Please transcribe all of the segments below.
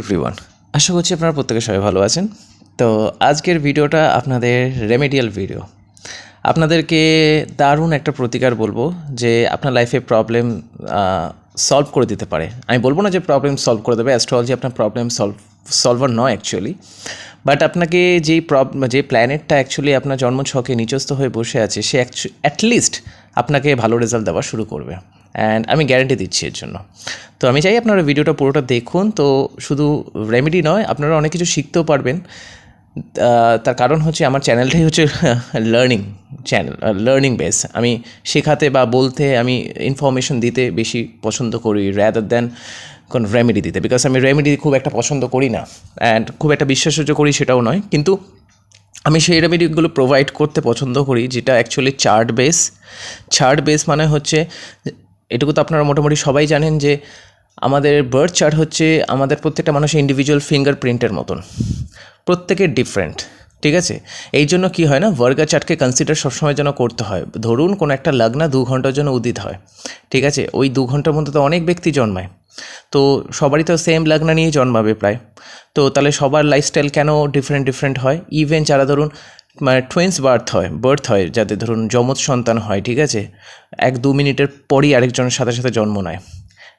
Everyone আশা করছি আপনারা প্রত্যেকে সবাই ভালো আছেন। তো আজকের ভিডিওটা আপনাদের রেমেডিয়াল ভিডিও আপনাদেরকে দারুণ একটা প্রতিকার বলব যে আপনার লাইফে প্রবলেম সলভ করে দিতে পারে। আমি বলব না যে প্রবলেম সলভ করে দেবে অ্যাস্ট্রোলজি আপনার প্রবলেম সলভ সলভার নয় অ্যাকচুয়ালি বাট আপনাকে যেই প্রব যে প্ল্যানেটটা অ্যাকচুয়ালি আপনার জন্মছকে নিচস্থ হয়ে বসে আছে, সে অ্যাটলিস্ট আপনাকে ভালো রেজাল্ট দেওয়া শুরু করবে। অ্যান্ড আমি গ্যারান্টি দিচ্ছি এর জন্য। তো আমি চাই আপনারা ভিডিওটা পুরোটা দেখুন। তো শুধু রেমেডি নয়, আপনারা অনেক কিছু শিখতেও পারবেন। তার কারণ হচ্ছে আমার চ্যানেলটাই হচ্ছে লার্নিং চ্যানেল লার্নিং বেস আমি শেখাতে বা বলতে আমি ইনফরমেশন দিতে বেশি পছন্দ করি র্যাদার দ্যান কোন রেমেডি দিতে। বিকজ আমি রেমেডি খুব একটা পছন্দ করি না। অ্যান্ড খুব একটা বিশ্বাসযোগ্য করি সেটাও নয়। কিন্তু আমি সেই রেমেডিগুলো প্রোভাইড করতে পছন্দ করি, যেটা actually chart base chart base মানে হচ্ছে এটুকু তো আপনারা মোটামুটি সবাই জানেন যে আমাদের বার্থ চার্ট হচ্ছে আমাদের প্রত্যেকটা মানুষের ইন্ডিভিজুয়াল ফিঙ্গার প্রিন্টের মতন। প্রত্যেকের ডিফারেন্ট ঠিক আছে? এই জন্য কী হয় না বর্গা চার্টকে কনসিডার সবসময় যেন করতে হয়। ধরুন কোনো একটা লগ্না দু ঘণ্টার জন্য উদিত হয়, ঠিক আছে? ওই দু ঘণ্টার মধ্যে তো অনেক ব্যক্তি জন্মায়। তো সবারই তো সেম লগ্না নিয়ে জন্মাবে প্রায়। তো তাহলে সবার লাইফস্টাইল কেন ডিফারেন্ট ডিফারেন্ট হয়? ইভেন যারা ধরুন মানে টুইন্স বার্থ হয় বার্থ হয়, যাতে ধরুন যমজ সন্তান হয়, ঠিক আছে? এক দু মিনিটের পরই আরেকজনের সাথে সাথে জন্ম নেয়,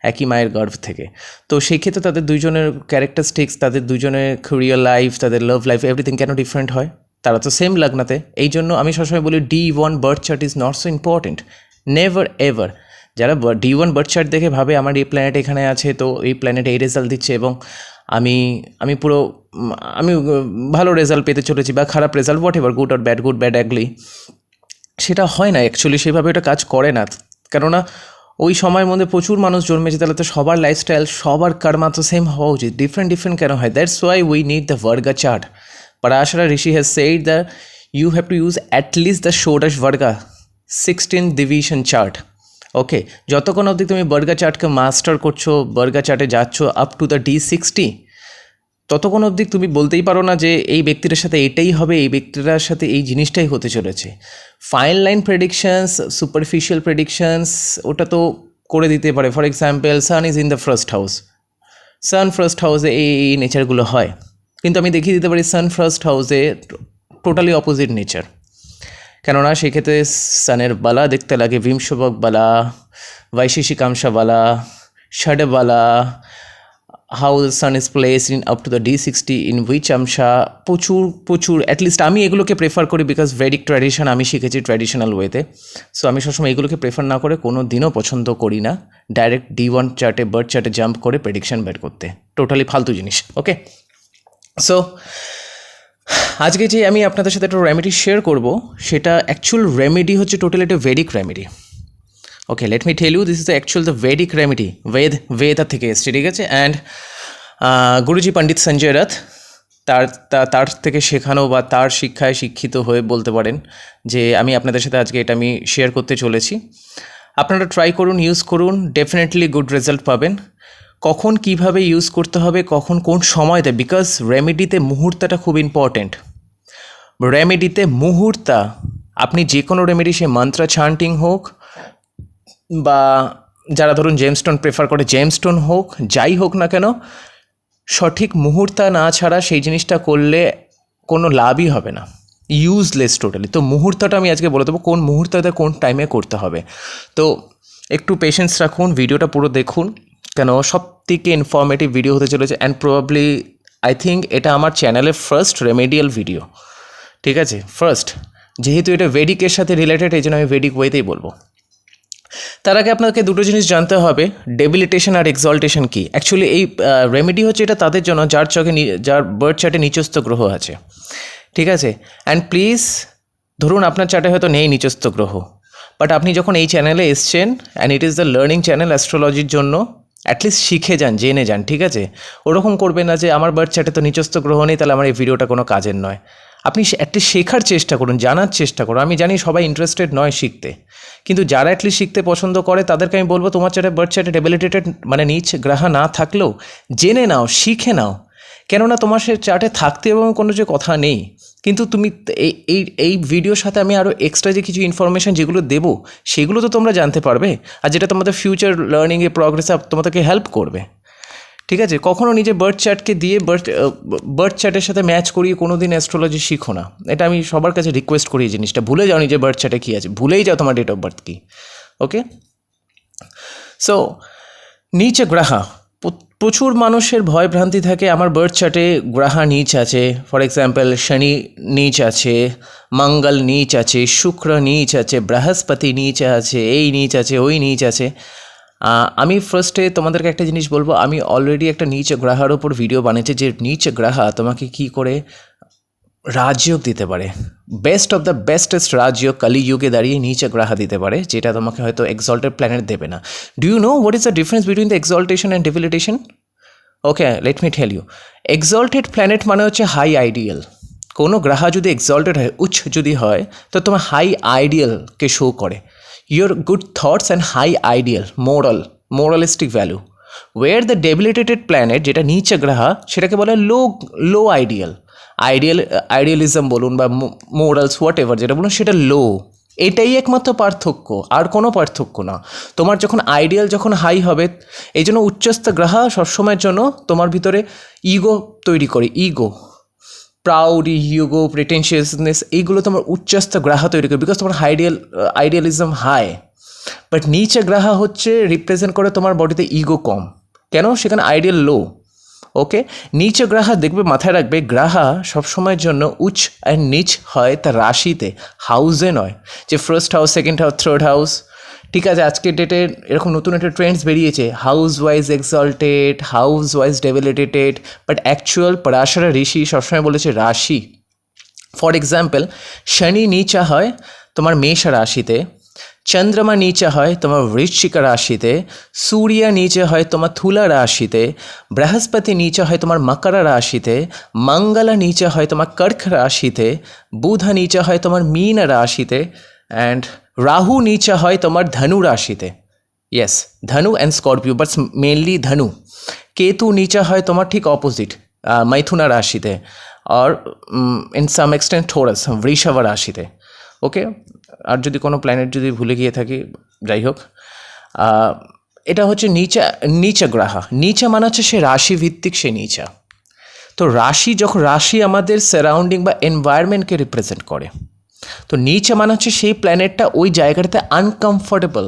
একই মায়ের গর্ভ থেকে। তো সেই ক্ষেত্রে তাদের দুইজনের ক্যারেক্টারিস্টিক্স তাদের দুজনের রিয়েল লাইফ তাদের লাভ লাইফ এভরিথিং কেন ডিফারেন্ট হয়? তারা তো সেম লগ্নাতে। এই জন্য আমি সবসময় বলি D one birth chart is not so important never ever যারা ডি ওয়ান বার্থ চার্ট দেখে ভাবে, আমার এই প্ল্যানেট এখানে আছে, তো এই প্ল্যানেটে এই রেজাল্ট দিচ্ছে এবং আমি আমি পুরো আমি ভালো রেজাল্ট পেতে চলেছি বা খারাপ রেজাল্ট হোয়াট এভার গুড আর ব্যাড গুড ব্যাড অ্যাগলি সেটা হয় না অ্যাকচুয়ালি সেভাবে ওটা কাজ করে না। কেননা, ওই সময়ের মধ্যে প্রচুর মানুষ জন্মেছে, তাহলে তো সবার লাইফস্টাইল সবার কর্মা তো সেম হওয়া উচিত। ডিফারেন্ট ডিফারেন্ট কেন হয়? That's why we need the Varga chart Parashara Rishi has said that you have to use at least the Shodash Varga 16 division chart okay যতক্ষণ অবধি তুমি বর্গা চার্টকে মাস্টার করছ বর্গা চার্টে যাচ্ছ up to the D sixty ততক্ষণ অবধি তুমি বলতেই পারো না যে এই ব্যক্তিটার সাথে এটাই হবে, এই ব্যক্তিটার সাথে এই জিনিসটাই হতে চলেছে। Fine line predictions superficial predictions ওটা তো করে দিতে পারে। For example Sun is in the first house Sun first হাউসে এই এই নেচারগুলো হয়। কিন্তু আমি দেখিয়ে দিতে পারি সান ফার্স্ট হাউসে টোটালি অপোজিট নেচার কেননা সেক্ষেত্রে সানের বালা দেখতে লাগে, ভীমসবক বালা বৈশিষিকাংশা বালা ষড বালা how the Sun is place in up to the D sixty in which আমশা প্রচুর প্রচুর অ্যাটলিস্ট আমি এগুলোকে প্রেফার করি বিকজ ভেডিক ট্র্যাডিশন আমি শিখেছি ট্র্যাডিশনাল ওয়েতে সো আমি সবসময় এগুলোকে প্রেফার না করে কোনো দিনও পছন্দ করি না। ডাইরেক্ট ডি ওয়ান চার্টে বার্ড চার্টে জাম্প করে প্রেডিকশন বের করতে। টোটালি ফালতু জিনিস ওকে সো আজকে যে আমি আপনাদের সাথে একটা রেমেডি শেয়ার করব, সেটা অ্যাকচুয়াল রেমেডি হচ্ছে টোটালি একটা Vedic remedy okay let me tell you this is the actual the Vedic remedy Veda Veda থেকে এসছে, ঠিক আছে? অ্যান্ড গুরুজি পণ্ডিত সঞ্জয় রথ, তার তার থেকে শেখানো বা তার শিক্ষায় শিক্ষিত হয়ে বলতে পারেন যে আমি আপনাদের সাথে আজকে এটা আমি শেয়ার করতে চলেছি। আপনারা ট্রাই করুন ইউজ করুন ডেফিনেটলি গুড রেজাল্ট পাবেন। কখন কীভাবে ইউজ করতে হবে, কখন কোন সময়তে বিকজ রেমেডিতে মুহূর্তটা খুব ইম্পর্ট্যান্ট রেমেডিতে মুহূর্তা, আপনি যে কোনো রেমেডি সে মন্ত্র চান্টিং হোক, বা যারা ধরুন জেমস্টোন প্রেফার করে জেমস্টোন হোক, যাই হোক না কেন, সঠিক মুহূর্তা না ছাড়া সেই জিনিসটা করলে কোনো লাভই হবে না। ইউজলেস টোটালি তো মুহূর্তটা আমি আজকে বলে দেবো, কোন মুহূর্ততে কোন টাইমে করতে হবে। তো একটু পেশেন্স রাখুন ভিডিওটা পুরো দেখুন। কেন? সব থেকে ইনফর্মেটিভ ভিডিও হতে চলেছে অ্যান্ড প্রবাবলি আই থিঙ্ক এটা আমার চ্যানেলের ফার্স্ট রেমেডিয়াল ভিডিও ঠিক আছে? ফার্স্ট যেহেতু এটা ভেডিকের সাথে রিলেটেড এই জন্য আমি ভেডিক ওয়েতেই বলব। তার আগে আপনাকে দুটো জিনিস জানতে হবে ডেবিলিটেশন আর এক্সল্টেশন কি? অ্যাকচুয়ালি এই রেমেডি হচ্ছে এটা তাদের জন্য, যার নি- যার বার্থ চার্টে নিচস্থ গ্রহ আছে, ঠিক আছে? অ্যান্ড প্লিজ ধরুন আপনার চার্টে হয়তো নেই নিচস্থ গ্রহ বাট আপনি যখন এই চ্যানেলে এসছেন and it is the learning channel অ্যাস্ট্রোলজির জন্য অ্যাটলিস্ট শিখে যান, জেনে যান, ঠিক আছে? ওরকম করবেন না যে আমার বার্থ চার্টে তো নিচস্থ গ্রহ নেই, তাহলে আমার এই ভিডিওটা কোনো কাজের নয়। আপনি অ্যাটলিস্ট শেখার চেষ্টা করুন, জানার চেষ্টা করুন। আমি জানি সবাই ইন্টারেস্টেড নয় শিখতে। কিন্তু যারা অ্যাটলিস্ট শিখতে পছন্দ করে, তাদেরকে আমি বলব, তোমার চার্টে বার্থ চার্টে ডেবিলিটেটেড মানে নিচ গ্রাহা না থাকলেও, জেনে নাও, শিখে নাও। কেননা তোমার সে চার্টে থাকতে এবং কোনো যে কথা নেই, কিন্তু তুমি এই এই ভিডিওর সাথে আমি আরও এক্সট্রা যে কিছু ইনফরমেশান যেগুলো দেবো, সেগুলো তো তোমরা জানতে পারবে, আর যেটা তোমাদের ফিউচার লার্নিংয়ে প্রগ্রেসে তোমাদেরকে হেল্প করবে। ঠিক আছে? কখনও নিজে বার্থ চার্টকে দিয়ে বার্থ বার্থ চার্টের সাথে ম্যাচ করিয়ে কোনো দিন অ্যাস্ট্রোলজি শিখো না। এটা আমি সবার কাছে রিকোয়েস্ট করি এই জিনিসটা। ভুলে যাও নিজে বার্থ চার্টে কী আছে। ভুলেই যাও তোমার ডেট অফ বার্থ কী। ওকে সো নিচে গ্রাহা। প্রচুর মানুষের ভয় ভ্রান্তি থাকে। আমার বার্থ চার্টে গ্রাহা নিচ আছে। ফর এক্সাম্পল শনি নিচ আছে, মঙ্গল নিচ আছে, শুক্র নিচ আছে, বৃহস্পতি নিচ আছে, এই নিচ আছে, ওই নিচ আছে। আমি ফার্স্টে তোমাদেরকে একটা জিনিস বলব। আমি অলরেডি একটা নিচ গ্রাহার ওপর ভিডিও বানিয়েছি। যে নিচ গ্রাহা, তোমাকে কি করে রাজযোগ দিতে পারে। বেস্ট অফ দ্য বেস্টেস্ট রাজযোগ কলিযুগে দাঁড়িয়ে নিচে গ্রাহা দিতে পারে, যেটা তোমাকে হয়তো এক্সল্টেড প্ল্যানেট দেবে না। Do you know what is the difference between the exaltation and debilitation okay let me tell you exalted planet মানে হচ্ছে হাই আইডিয়াল কোনো গ্রাহা যদি এক্সল্টেড হয়, উচ্চ যদি হয়, তো তোমার হাই আইডিয়ালকে শো করে। Your good thoughts and high ideal moral moralistic value were the debilitated planet যেটা নিচে গ্রাহা সেটাকে বলে low low ideal ideal, idealism বলুন বা মোরালস হোয়াট এভার যেটা বলুন, সেটা লো এটাই একমাত্র পার্থক্য, আর কোনো পার্থক্য না। তোমার যখন আইডিয়াল যখন হাই হবে, এই জন্য উচ্চস্থ গ্রাহা সবসময়ের জন্য তোমার ভিতরে ইগো তৈরি করে ইগো প্রাউড ইউগো প্রিটেনশিয়াসনেস এইগুলো তোমার উচ্চস্থ গ্রাহা তৈরি করে বিকজ তোমার আইডিয়াল আইডিয়ালিজম হাই বাট নিচে গ্রাহা হচ্ছে রিপ্রেজেন্ট করে তোমার বডিতে ইগো কম। কেন? সেখানে আইডিয়াল লো ওকে নিচ গ্রাহা দেখবে, মাথায় রাখবে, গ্রাহা সবসময়ের জন্য উচ্চ অ্যান্ড নিচ হয় তার রাশিতে হাউসে নয়। যে first house second house third house ঠিক আছে, আজকের ডেটে এরকম নতুন একটা ট্রেন্ডস বেরিয়েছে house wise exalted house wise debilitated but actual Parashara Rishi সবসময় বলেছে রাশি। ফর এক্সাম্পল শনি নিচা হয় তোমার মেষ রাশিতে চন্দ্রমা নিচে হয় তোমার বৃশ্চিক রাশিতে, সূর্য নিচে হয় তোমার তুলা রাশিতে, বৃহস্পতি নিচে হয় তোমার মকর রাশিতে, মঙ্গল নিচে হয় তোমার কর্ক রাশিতে, বুধ নিচে হয় তোমার মীন রাশিতে অ্যান্ড রাহু নিচে হয় তোমার ধনু রাশিতে। ইয়েস ধনু অ্যান্ড স্করপিও বাট মেনলি ধনু। কেতু নিচে হয় তোমার ঠিক অপোজিট মাইথুনা রাশিতে আর ইন সাম এক্সটেন্ট থোরাস বৃষভ রাশিতে। ওকে আর যদি কোনো প্ল্যানেট যদি ভুলে গিয়ে থাকি, যাই হোক এটা হচ্ছে নিচা নিচা গ্রাহা। নিচা মানে হচ্ছে সে রাশি ভিত্তিক সে নিচা। তো রাশি যখন, রাশি আমাদের সারাউন্ডিং বা এনভায়রনমেন্টকে রিপ্রেজেন্ট করে। তো নিচে মানে হচ্ছে সেই প্ল্যানেটটা ওই জায়গাটাতে আনকমফোর্টেবল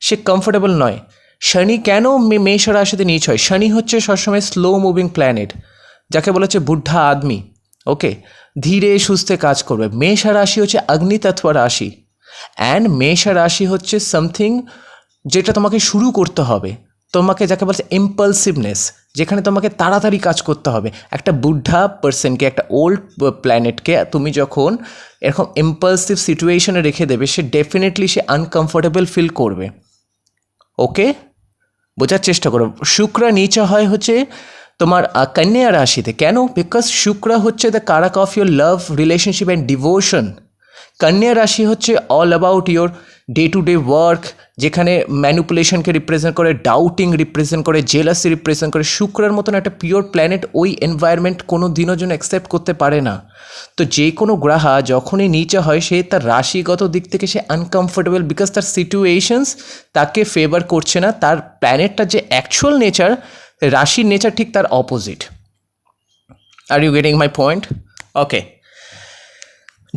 সে কমফোর্টেবল নয়। শনি কেন মেষ রাশিতে নিচ হয়? শনি হচ্ছে সবসময় স্লো মুভিং প্ল্যানেট যাকে বলা হচ্ছে বুদ্ধা আদমি। ওকে ধীরে সুস্থে কাজ করবে। মেষ রাশি হচ্ছে অগ্নিতত্ত্ব রাশি। অ্যান্ড মেষ রাশি হচ্ছে সামথিং যেটা তোমাকে শুরু করতে হবে। তোমাকে যাকে বলছে ইম্পালসিভনেস যেখানে তোমাকে তাড়াতাড়ি কাজ করতে হবে। একটা বুদ্ধা পার্সনকে একটা ওল্ড প্ল্যানেটকে তুমি যখন এরকম ইম্পালসিভ সিচুয়েশনে রেখে দেবে, সে ডেফিনেটলি সে আনকমফোর্টেবল ফিল করবে। ওকে বোঝার চেষ্টা করো। শুক্র নিচে হয় হচ্ছে তোমার কন্যা রাশিতে। কেন? বিকজ শুক্র হচ্ছে the কারাক of your love relationship and devotion কন্যা রাশি হচ্ছে all about your day to day work যেখানে ম্যানিপুলেশনকে রিপ্রেজেন্ট করে ডাউটিং রিপ্রেজেন্ট করে জেলাসি রিপ্রেজেন্ট করে। শুক্রের মতন একটা পিওর প্ল্যানেট ওই এনভায়রনমেন্ট কোনো দিনও জন্য অ্যাকসেপ্ট করতে পারে না। তো যে কোনো গ্রাহা যখনই নিচে হয়, সে তার রাশিগত দিক থেকে সে আনকমফোর্টেবল বিকজ তার সিচুয়েশনস তাকে ফেভার করছে না। তার প্ল্যানেটটার যে অ্যাকচুয়াল নেচার রাশির নেচার ঠিক তার opposite are you getting my point okay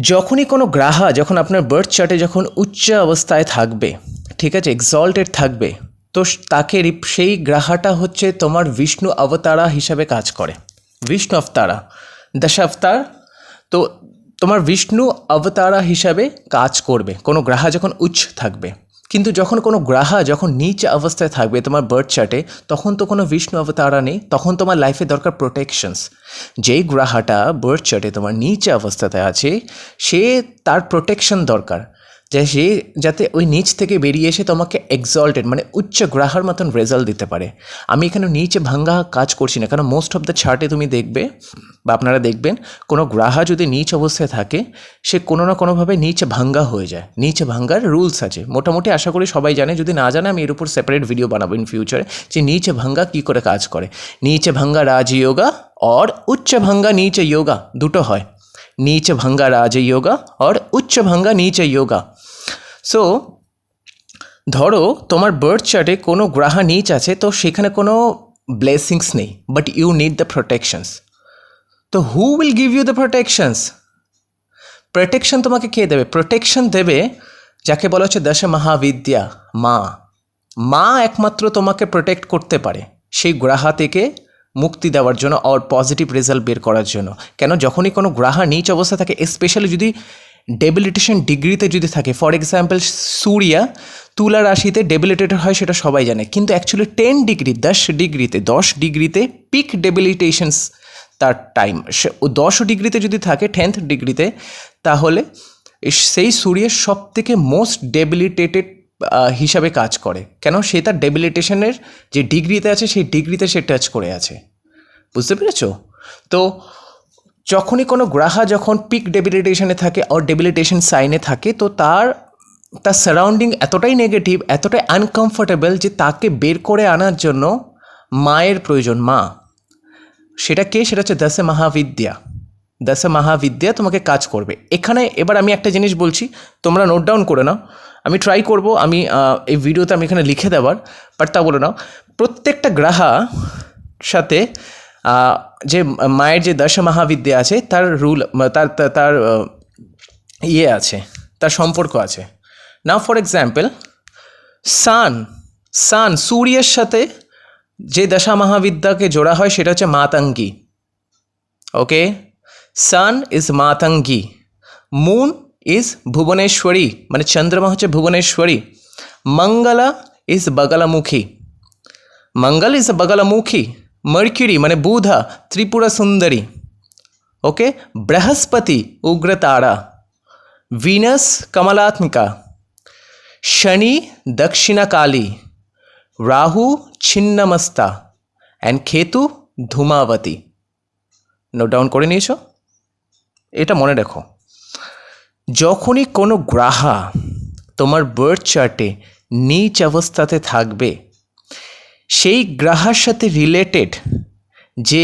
যখনই কোনো গ্রাহা যখন আপনার বার্থ চার্টে যখন উচ্চ অবস্থায় থাকবে, ঠিক আছে এক্সল্টেড থাকবে, তো তাকে সেই গ্রাহাটা হচ্ছে তোমার বিষ্ণু অবতারা হিসাবে কাজ করে। বিষ্ণু অবতারা দশাবতার তো তোমার বিষ্ণু অবতারা হিসাবে কাজ করবে। কোনো গ্রাহা যখন উচ্চ থাকবে কিন্তু যখন কোনো গ্রাহা যখন নিচ অবস্থায় থাকবে তোমার বার্থ চার্টে তখন তো কোনো বিষ্ণু অবতারা নেই, তখন তোমার লাইফে দরকার প্রোটেকশনস যেই গ্রাহাটা বার্থ চার্টে তোমার নিচে অবস্থাতে আছে, সে তার প্রোটেকশন দরকার। যে সে যাতে ওই নিচ থেকে বেরিয়ে এসে তোমাকে এক্সল্টেড মানে উচ্চ গ্রাহার মতন রেজাল্ট দিতে পারে। আমি এখানে নিচে ভাঙ্গা কাজ করছি না, কারণ মোস্ট অফ দ্য চার্টে তুমি দেখবে, বা আপনারা দেখবেন, কোনো গ্রাহা যদি নিচ অবস্থায় থাকে, সে কোনো না কোনোভাবে নিচে ভাঙ্গা হয়ে যায়। নিচে ভাঙ্গার রুলস আছে। মোটামুটি আশা করি সবাই জানে, যদি না জানে আমি এর উপর সেপারেট ভিডিও বানাবো ইন ফিউচারে যে নিচে ভাঙ্গা কী করে কাজ করে। নিচে ভাঙ্গা রাজ ইয়োগা और উচ্চ ভাঙ্গা, নিচে ইয়োগা দুটো হয়। नीच भंगा राज योगा और উচ্চ ভাঙ্গা নিচ যোগা সো ধরো তোমার বার্থ চার্টে কোনো গ্রাহা নিচ আছে তো সেখানে কোনো ব্লেসিংস নেই but you need the protections তো who will give you the protections protection তোমাকে কে দেবে প্রোটেকশন দেবে যাকে বলা হচ্ছে দশ মহাবিদ্যা মা মা একমাত্র তোমাকে প্রোটেক্ট করতে পারে সেই গ্রাহা থেকে মুক্তি দেওয়ার জন্য অর পজিটিভ রেজাল্ট বের করার জন্য। কেন? যখনই কোনো গ্রাহা নিচ অবস্থা থাকে স্পেশালি যদি ডেবিলিটেশন ডিগ্রিতে যদি থাকে ফর এক্সাম্পল সূর্যা, তুলা রাশিতে ডেবিলিটেটেড হয় সেটা সবাই জানে। কিন্তু অ্যাকচুয়ালি টেন ডিগ্রি দশ ডিগ্রিতে দশ ডিগ্রিতে পিক ডেবিলিটেশনস তার টাইম সে দশ ডিগ্রিতে যদি থাকে টেন্থ ডিগ্রিতে তাহলে সেই সূর্যের সব থেকে মোস্ট ডেবিলিটেটেড হিসাবে কাজ করে। কেন? সে তার ডেবিলিটেশনের যে ডিগ্রিতে আছে, সেই ডিগ্রিতে সে টাচ করে আছে। বুঝতে পেরেছ? তো যখনই কোনো গ্রাহা যখন পিক ডেবিলিটেশনে থাকে আর ডেবিলিটেশন সাইনে থাকে, তো তার তার সারাউন্ডিং এতটাই নেগেটিভ এতটাই আনকমফোর্টেবল যে তাকে বের করে আনার জন্য মায়ের প্রয়োজন, মা। সেটা কে? সেটা হচ্ছে দশে মহাবিদ্যা। দশে মহাবিদ্যা তোমাকে কাজ করবে। এখানে এবার আমি একটা জিনিস বলছি, তোমরা নোট ডাউন করে নাও। আমি ট্রাই করব, আমি এই ভিডিওতে আমি এখানে লিখে দেওয়ার বাট তা বলে নাও প্রত্যেকটা গ্রাহা সাথে যে মায়ের যে দশ মহাবিদ্যা আছে, তার রুল তার তার- ইয়ে আছে, তার সম্পর্ক আছে। নাও ফর এক্সাম্পল সান সান সূর্যের সাথে যে দশা মহাবিদ্যাকে জোড়া হয়, সেটা হচ্ছে Matangi. Okay Sun is Matangi. Moon is Bhuvaneshwari মানে চন্দ্রমা হচ্ছে Bhuvaneshwari Mangala is Bagalamukhi Mangal is Bagalamukhi Mercury মানে Budha Tripura Sundari okay Brihaspati Ugratara Venus Kamalatmika Shani Dakshinakali Rahu Chhinnamasta and Ketu Dhumavati note down করে নিয়েছো? এটা মনে রেখো। যখনই কোনো গ্রাহা তোমার বার্থ চার্টে নিচ অবস্থাতে থাকবে, সেই গ্রাহার সাথে রিলেটেড যে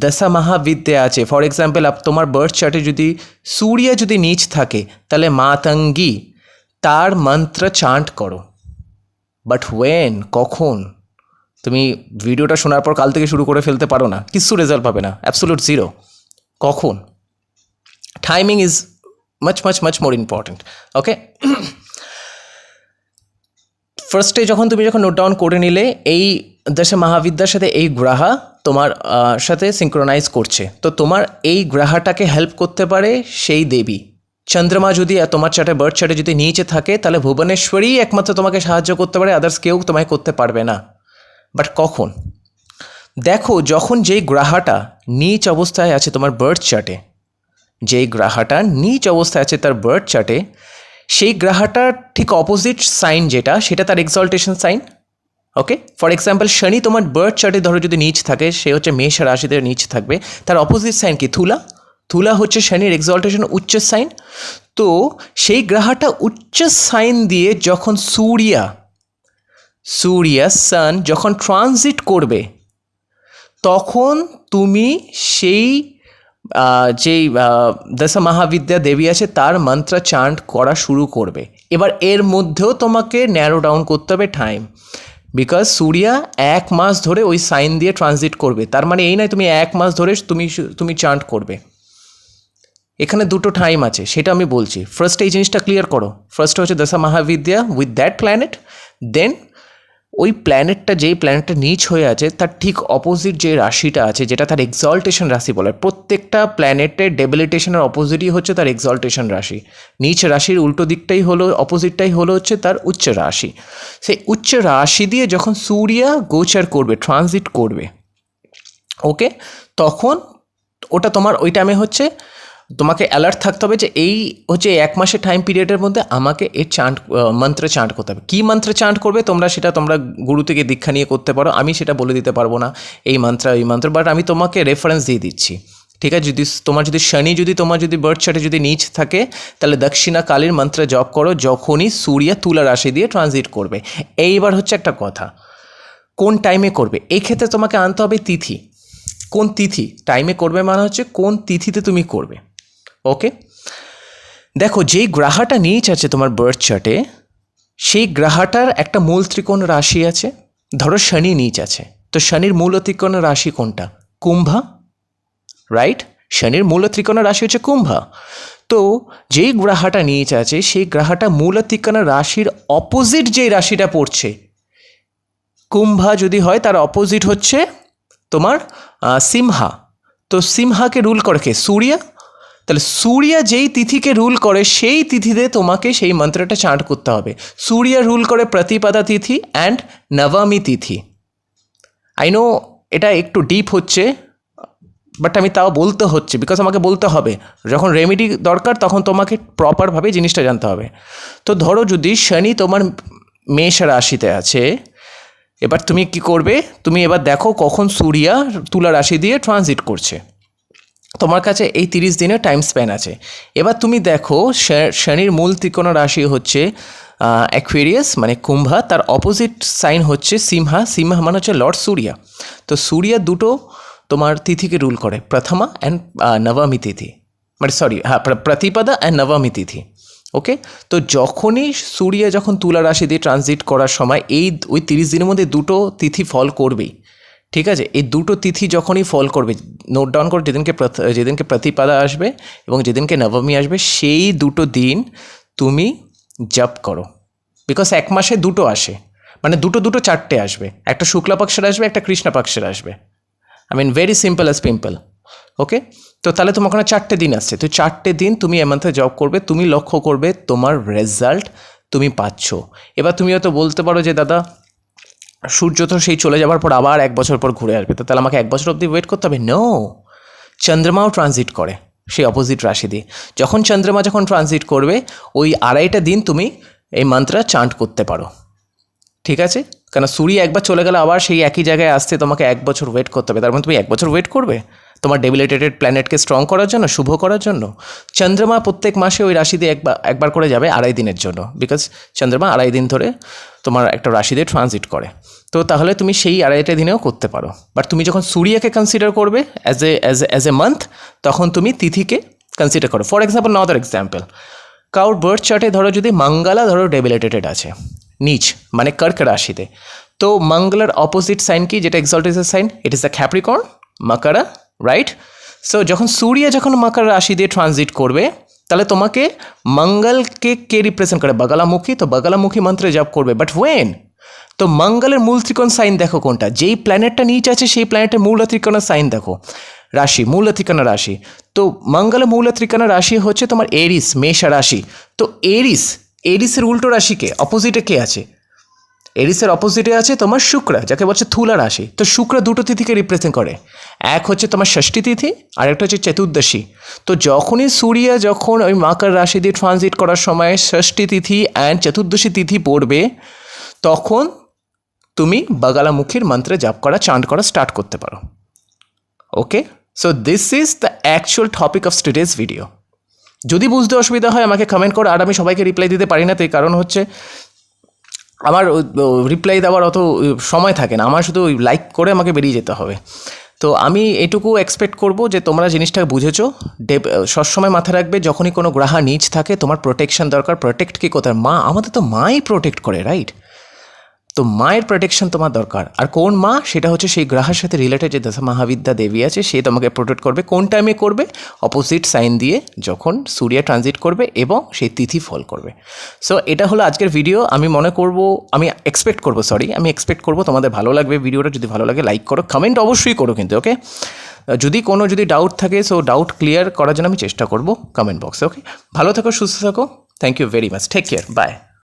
দশা মহাবিদ্যা আছে ফর এক্সাম্পল আপ তোমার বার্থ চার্টে যদি সূর্য যদি নিচ থাকে, তাহলে মাতঙ্গী তার মন্ত্র চান্ট করো। বাট ওয়েন কখন? তুমি ভিডিওটা শোনার পর কাল থেকে শুরু করে ফেলতে পারো না, কিছু রেজাল্ট পাবে না অ্যাবসোলুট জিরো কখন? Timing is much much much more important okay ফার্স্টে যখন তুমি যখন নোট ডাউন করে নিলে, এই দশা মহাবিদ্যার সাথে এই গ্রাহা তোমার সাথে সিঙ্ক্রোনাইজ করছে। তো তোমার এই গ্রাহাটাকে হেল্প করতে পারে সেই দেবী। চন্দ্রমা যদি তোমার চার্টে বার্থ চার্টে যদি নিচে থাকে, তাহলে ভুবনেশ্বরী একমাত্র তোমাকে সাহায্য করতে পারে আদার্স কেউ তোমায় করতে পারবে না। বাট কখন? দেখো, যখন যেই গ্রাহাটা নিচ অবস্থায় আছে তোমার বার্থ চার্টে যেই গ্রাহাটা নিচ অবস্থায় আছে তার বার্থ চার্টে সেই গ্রাহাটার ঠিক অপোজিট সাইন যেটা, সেটা তার exaltation sign okay for example Shani তোমার বার্থ চার্টে ধরো যদি নিচ থাকে, সে হচ্ছে মেষ রাশিতে নিচ থাকবে, তার অপোজিট সাইন কি? থুলা থুলা হচ্ছে শনির এক্সল্টেশন উচ্চ সাইন তো সেই গ্রাহাটা উচ্চ সাইন দিয়ে যখন সূর্যা সূর্যা সান যখন ট্রানজিট করবে, তখন তুমি সেই যেই দশা মহাবিদ্যা দেবী আছে, তার মন্ত্র চান্ট করা শুরু করবে। এবার এর মধ্যেও তোমাকে ন্যারো ডাউন করতে হবে টাইম বিকজ সূর্যা এক মাস ধরে ওই সাইন দিয়ে ট্রানজিট করবে। তার মানে এই নয় তুমি এক মাস ধরে তুমি তুমি চান্ট করবে। এখানে দুটো টাইম আছে, সেটা আমি বলছি। ফার্স্ট এই জিনিসটা ক্লিয়ার করো। ফার্স্ট হচ্ছে দশা মহাবিদ্যা উইথ দ্যাট প্ল্যানেট দেন ওই প্ল্যানেটটা যেই প্ল্যানেটটা নিচ হয়ে আছে, তার ঠিক অপোজিট যে রাশিটা আছে, যেটা তার এক্সল্টেশন রাশি বলে। প্রত্যেকটা প্ল্যানেটের ডেবিলিটেশনের অপোজিটই হচ্ছে তার এক্সল্টেশন রাশি। নিচ রাশির উল্টো দিকটাই হলো অপোজিটটাই হলো হচ্ছে তার উচ্চ রাশি। সেই উচ্চ রাশি দিয়ে যখন সূর্য গোচার করবে ট্রানজিট করবে ওকে তখন ওটা তোমার ওই টাইমে হচ্ছে তোমাকে অ্যালার্ট থাকতে হবে যে এই হচ্ছে এক মাসের টাইম পিরিয়ডের মধ্যে আমাকে এর চান্ট মন্ত্র চান্ট করতে হবে। কী মন্ত্র চান্ট করবে? তোমরা সেটা তোমরা গুরু থেকে দীক্ষা নিয়ে করতে পারো। আমি সেটা বলে দিতে পারব না এই মন্ত্র এই মন্ত্র বাট আমি তোমাকে রেফারেন্স দিয়ে দিচ্ছি। ঠিক আছে? যদি তোমার যদি শনি, যদি তোমার যদি বার্থ চার্টে যদি নিচ থাকে, তাহলে দক্ষিণা কালীর মন্ত্র জপ করো, যখনই সূর্য তুলা রাশি দিয়ে ট্রানজিট করবে। এইবার হচ্ছে একটা কথা। কোন টাইমে করবে? এই ক্ষেত্রে তোমাকে আনতে হবে তিথি। কোন তিথি? টাইমে করবে মানে হচ্ছে কোন তিথিতে তুমি করবে। ওকে দেখো, যেই গ্রাহাটা নিচ আছে তোমার বার্থ চার্টে সেই গ্রাহাটার একটা মূল ত্রিকোণ রাশি আছে। ধরো, শনি নিচ আছে তো শনির মূল অতিক্রণ রাশি কোনটা? কুম্ভা রাইট শনির মূল ত্রিকোণ রাশি হচ্ছে কুম্ভা। তো যেই গ্রহটা নিচে আছে সেই গ্রহটা মূল ত্রিকোণ রাশির অপোজিট যেই রাশিটা পড়ছে, কুম্ভা যদি হয়, তার অপোজিট হচ্ছে তোমার সিংহা তো সিংহাকে রুল করে কে? সূর্য তাহলে সূর্য যেই তিথিকে রুল করে, সেই তিথিতে তোমাকে সেই মন্ত্রটা চাঁট করতে হবে। সূর্য রুল করে প্রতিপদা তিথি অ্যান্ড নবমী তিথি। আই নো এটা একটু ডিপ হচ্ছে বাট আমি তাও বলতে হচ্ছে বিকজ আমাকে বলতে হবে। যখন রেমেডি দরকার, তখন তোমাকে প্রপারভাবে জিনিসটা জানতে হবে। তো ধরো যদি শনি তোমার মেষ রাশিতে আছে, এবার তুমি কি করবে? তুমি এবার দেখো কখন সূর্যা তুলা রাশি দিয়ে ট্রানজিট করছে। তোমার কাছে এই তিরিশ দিনের টাইম স্প্যান আছে। এবার তুমি দেখো শনির মূল ত্রিকোণ রাশি হচ্ছে অ্যাকুয়ারিয়াস মানে কুম্ভা, তার অপোজিট সাইন হচ্ছে সিমহা সিমহা মানে হচ্ছে লর্ড সূর্যা। তো সূর্যা দুটো তোমার তিথিকে রুল করে, প্রথমা অ্যান্ড নবমী তিথি। মানে সরি হ্যাঁ প্র- প্রতিপদা অ্যান্ড নবমী তিথি। ওকে তো যখনই সূর্য যখন তুলা রাশি দিয়ে ট্রানজিট করার সময়, এই ওই তিরিশ দিনের মধ্যে দুটো তিথি ফল করবেই। ঠিক আছে? এই দুটো তিথি যখনই ফল করবে নোট ডাউন করে যেদিনকে যেদিনকে প্রতিপাদা আসবে এবং যেদিনকে নবমী আসবে, সেই দুটো দিন তুমি জপ করো। বিকজ এক মাসে দুটো আসে। মানে দুটো দুটো চারটে আসবে। একটা শুক্লা পক্ষের আসবে, একটা কৃষ্ণ পক্ষের আসবে। I mean very simple as pimple okay তো তাহলে তোমার ওখানে চারটে দিন আসছে। তো চারটে দিন তুমি এ মান্থে জব করবে, তুমি লক্ষ্য করবে তোমার রেজাল্ট তুমি পাচ্ছ। এবার তুমি হয়তো বলতে পারো যে, দাদা সূর্য তো সেই চলে যাওয়ার পর আবার এক বছর পর ঘুরে আসবে। তো তাহলে আমাকে এক বছর অব্দি ওয়েট করতে হবে? নো চন্দ্রমাও ট্রানজিট করে, সেই অপোজিট রাশি দিয়ে যখন চন্দ্রমা যখন ট্রানজিট করবে, ওই আড়াইটা দিন তুমি এই মন্ত্রা চান্ট করতে পারো। ঠিক আছে? কেন সূর্য একবার চলে গেলে আবার সেই একই জায়গায় আসতে তোমাকে এক বছর ওয়েট করতে হবে। তার মানে তুমি এক বছর ওয়েট করবে? তোমার ডেবিলিটেটেড প্ল্যানেটকে স্ট্রং করার জন্য, শুভ করার জন্য? চন্দ্রমা প্রত্যেক মাসে ওই রাশি দিয়ে একবার একবার করে যাবে আড়াই দিনের জন্য। বিকজ চন্দ্রমা আড়াই দিন ধরে তোমার একটা রাশি দিয়ে ট্রানজিট করে। তো তাহলে তুমি সেই আড়াইটা দিনেও করতে পারো। বাট তুমি যখন সূর্যকে কনসিডার করবে as a as as a month তখন তুমি তিথিকে কনসিডার করো। ফর এক্সাম্পল নদার এক্সাম্পল কাউর বার্থ চার্টে ধরো যদি মঙ্গলা ধরো ডেবিলিটেটেড আছে, নিচ মানে কর্ক রাশিতে। তো মঙ্গলার অপোজিট সাইন কি? যেটা এক্সল্টেসের sign it is the Capricorn Makara right so যখন সূর্য যখন মকর রাশি দিয়ে ট্রানজিট করবে, তাহলে তোমাকে মঙ্গলকে কে রিপ্রেজেন্ট করে? বগালামুখী? তো বগালামুখী মন্ত্রে জপ করবে। বাট ওয়েন তো মঙ্গলের মূল ত্রিকোণ সাইন দেখো কোনটা? যেই প্ল্যানেটটা নিচে আছে, সেই প্ল্যানেটের মূল ত্রিকোণের সাইন দেখো। রাশি, মূল ত্রিকোণ রাশি। তো মঙ্গলের মূল ত্রিকোণ রাশি হচ্ছে তোমার এরিস, মেষ রাশি। তো এরিস, এরিসের উল্টো রাশিকে অপোজিটে কে আছে? এরিসের অপোজিটে আছে তোমার শুক্র, যাকে বলছে থুলা রাশি। তো শুক্র দুটো তিথিকে রিপ্রেজেন্ট করে। এক হচ্ছে তোমার ষষ্ঠী তিথি, আর একটা হচ্ছে চতুর্দশী। তো যখনই সূর্য যখন ওই মাকার রাশি দিয়ে ট্রানজিট করার সময় ষষ্ঠী তিথি অ্যান্ড চতুর্দশী তিথি পড়বে, তখন তুমি বাগালামুখীর মন্ত্রে জাপ করা চান্ট করা স্টার্ট করতে পারো। Okay so this is the actual topic of today's video যদি বুঝতে অসুবিধা হয়, আমাকে কমেন্ট করো। আর আমি সবাইকে রিপ্লাই দিতে পারি না তাই কারণ হচ্ছে আমার রিপ্লাই দেওয়ার অত সময় থাকে না। আমার শুধু লাইক করে আমাকে বেরিয়ে যেতে হবে। তো আমি এটুকু এক্সপেক্ট করব যে তোমরা জিনিসটা বুঝেছ। ডেব সবসময় মাথায় রাখবে, যখনই কোনো গ্রাহা নিচ থাকে, তোমার প্রোটেকশন দরকার প্রোটেক্ট কি কোথায়? মা, আমাদের তো মাই প্রোটেক্ট করে রাইট তো মায়ের প্রোটেকশন তোমার দরকার। আর কোন মা? সেটা হচ্ছে সেই গ্রহের সাথে রিলেটেড যে দশা মহাবিদ্যা দেবী আছে, সে তোমাকে প্রোটেক্ট করবে। কোন টাইমে করবে? অপোজিট সাইন দিয়ে যখন সূর্য ট্রানজিট করবে এবং সেই তিথি ফল করবে। সো এটা হলো আজকের ভিডিও আমি মনে করব, আমি এক্সপেক্ট করব সরি আমি এক্সপেক্ট করব। তোমাদের ভালো লাগবে ভিডিওটা যদি ভালো লাগে লাইক করো। কমেন্ট অবশ্যই করো কিন্তু ওকে যদি কোনো যদি ডাউট থাকে সো ডাউট ক্লিয়ার করার জন্য আমি চেষ্টা করব। কমেন্ট বক্সে ওকে ভালো থাকো, সুস্থ থাকো। Thank you very much take care bye